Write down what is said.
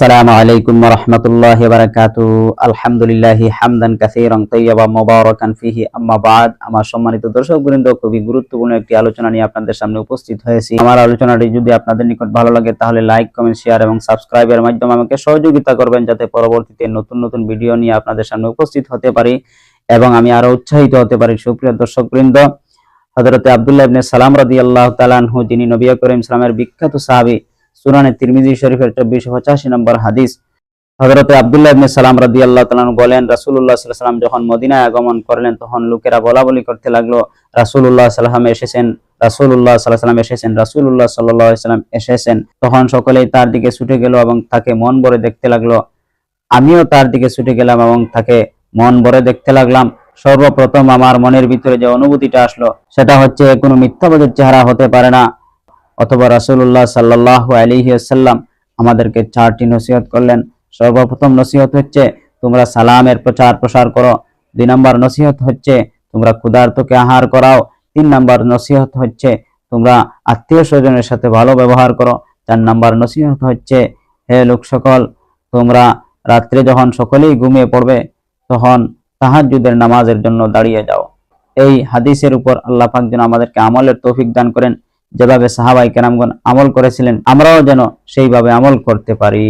আসসালামু আলাইকুম রহমতুল্লাহ বারাকাতু। আলহামদুলিল্লাহ হামদান কাসীরান তাইয়্যিবা মুবারাকান ফিহি। আম্মা বাদ। আমার সম্মানিত দর্শকবৃন্দ, খুবই গুরুত্বপূর্ণ একটি আলোচনা নিয়ে আপনাদের সামনে উপস্থিত হয়েছি। আমার আলোচনাটি যদি আপনাদের নিকট ভালো লাগে, তাহলে লাইক, কমেন্ট, শেয়ার এবং সাবস্ক্রাইবের মাধ্যমে আমাকে সহযোগিতা করবেন যাতে পরবর্তীতে নতুন নতুন ভিডিও নিয়ে আপনাদের সামনে উপস্থিত হতে পারি এবং আমি আরও উৎসাহিত হতে পারি। সুপ্রিয় দর্শকবৃন্দ, হযরতে আব্দুল্লাহ ইবনে সালাম রাদিয়াল্লাহু তাআলা আনহু, যিনি নবী করিম সালামের বিখ্যাত সাহাবী সুনানে তিরমিজি শরীফের চব্বিশ পঁচাশি নম্বর হাদিস। হজরতে আব্দুল্লাহ ইবনে সালাম রাদি আল্লাহ বলেন রাসুল্লাহ সাল্লাম যখন মদিনায় আগমন করলেন, তখন লোকেরা বলা বলি করতে লাগল রাসুল্লাহ সাল্লাম এসেছেন রাসুল্লাহ সাল্লাম এসেছেন রাসুল্লাহ সাল্লাম এসেছেন। তখন সকলেই তার দিকে ছুটে গেল এবং তাকে মন ভরে দেখতে লাগল। আমিও তার দিকে ছুটে গেলাম এবং তাকে মন ভরে দেখতে লাগলাম। সর্বপ্রথম আমার মনের ভিতরে যে অনুভূতিটা আসলো, সেটা হচ্ছে কোনো মিথ্যাবাদের চেহারা হতে পারে না। অথবা রাসূলুল্লাহ সাল্লাহ আলিহাসাল্লাম আমাদেরকে চারটি নসিহত করলেন। সর্বপ্রথম নসিহত হচ্ছে, তোমরা সালামের প্রচার প্রসার করো। দুই নম্বর নসিহত হচ্ছে, তোমরা ক্ষুধার্তকে আহার করাও। তিন নম্বর নসিহত হচ্ছে, তোমরা আত্মীয় স্বজনের সাথে ভালো ব্যবহার করো। চার নম্বর নসিহত হচ্ছে, হে লোক সকল, তোমরা রাত্রে যখন সকলেই ঘুমিয়ে পড়বে, তখন তাহাজ্জুদের নামাজের জন্য দাঁড়িয়ে যাও। এই হাদিসের উপর আল্লাহ পাক যেন আমাদেরকে আমলের তৌফিক দান করেন। যেভাবে সাহাবাই কেরামগণ আমল করেছিলেন আমরাও যেন সেইভাবে আমল করতে পারি।